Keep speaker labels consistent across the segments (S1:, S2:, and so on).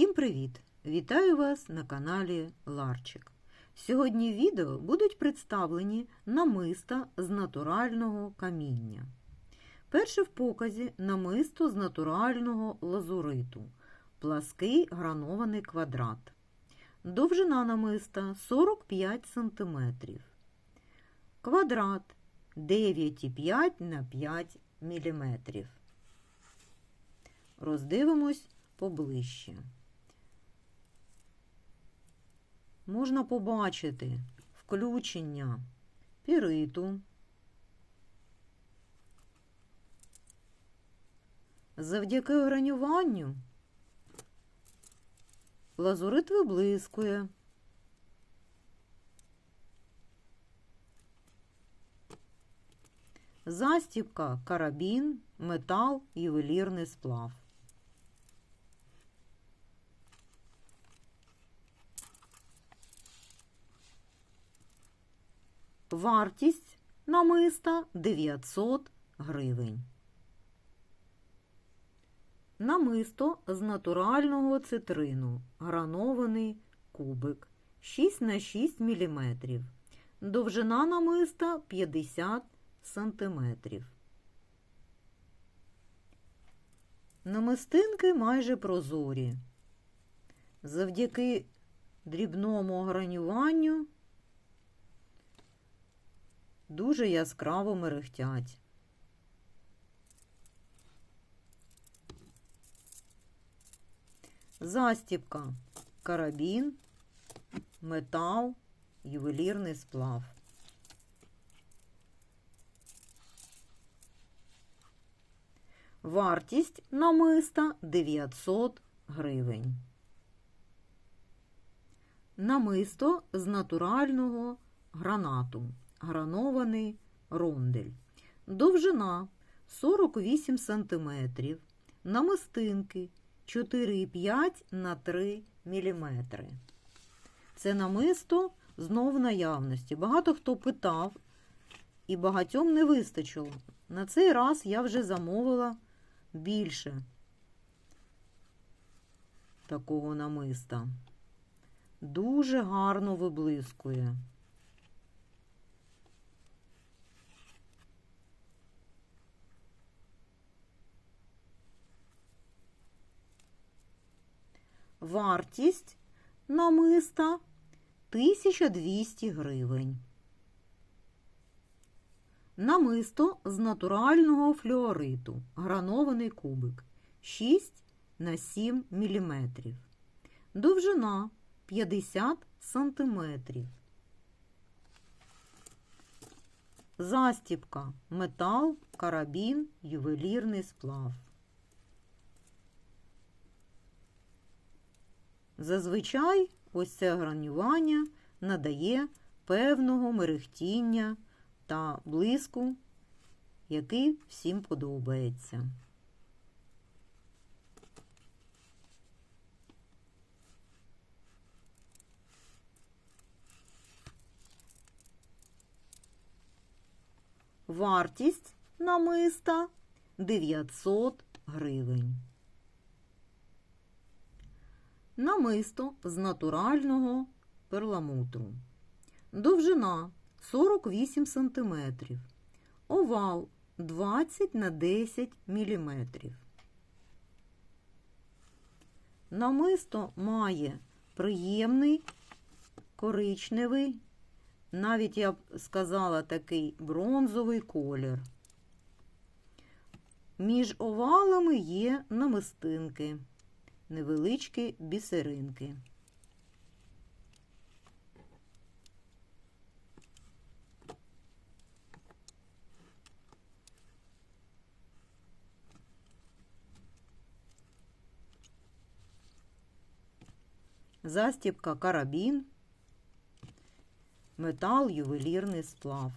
S1: Всім привіт! Вітаю вас на каналі Ларчик. Сьогодні в відео будуть представлені намиста з натурального каміння. Перше в показі намисто з натурального лазуриту, плаский гранований квадрат. Довжина намиста 45 см. Квадрат 9,5 на 5 мм. Роздивимось поближче. Можна побачити включення піриту. Завдяки гранюванню лазурит виблискує. Застібка, карабін, метал, ювелірний сплав. Вартість намиста 900 гривень. Намисто з натурального цитрину, гранований кубик 6 на 6 мм. Довжина намиста 50 см. Намистинки майже прозорі. Завдяки дрібному гранюванню дуже яскраво мерехтять. Застібка, карабін, метал, ювелірний сплав. Вартість намиста 900 гривень. Намисто з натурального гранату. Гранований рондель. Довжина 48 см. Намистинки 4,5 на 3 мм. Це намисто знов наявності. Багато хто питав, і багатьом не вистачило. На цей раз я вже замовила більше такого намиста. Дуже гарно виблискує. Вартість намиста 1200 гривень. Намисто з натурального флюориту, гранований кубик 6 на 7 мм. Довжина 50 см. Застібка, метал, карабін, ювелірний сплав. Зазвичай ось це гранювання надає певного мерехтіння та блиску, який всім подобається. Вартість намиста 900 гривень. Намисто з натурального перламутру. Довжина 48 см. Овал 20 на 10 мм. Намисто має приємний коричневий, навіть я б сказала такий бронзовий колір. Між овалами є намистинки невеличкі бісеринки. Застібка карабін, метал, ювелірний сплав.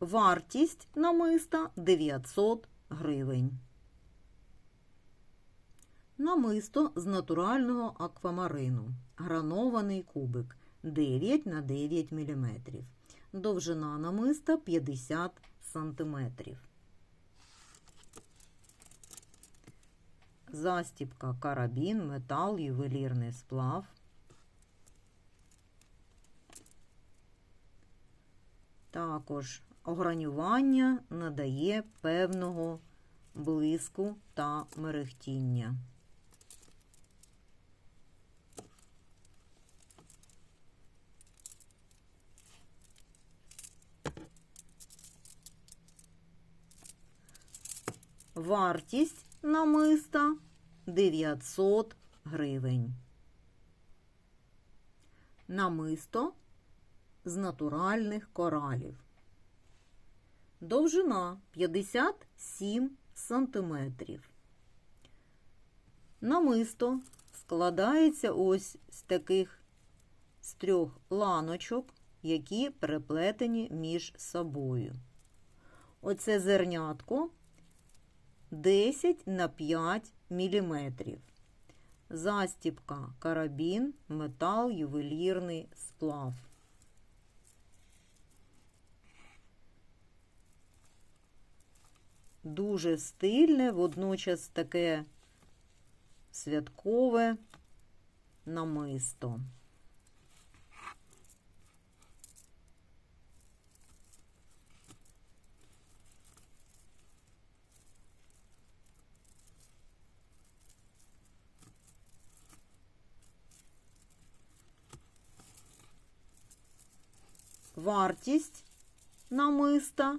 S1: Вартість намиста 900 гривень. Намисто з натурального аквамарину. Гранований кубик 9 на 9 мм. Довжина намиста 50 см. застіпка карабін, метал, ювелірний сплав. Також огранювання надає певного блиску та мерехтіння. Вартість намиста 900 гривень. Намисто з натуральних коралів. Довжина 57 сантиметрів. Намисто складається ось з таких з трьох ланочок, які переплетені між собою. Оце зернятко 10 на 5 міліметрів. Застіпка, карабін, метал, ювелірний сплав. Дуже стильне, водночас таке святкове намисто. Вартість намиста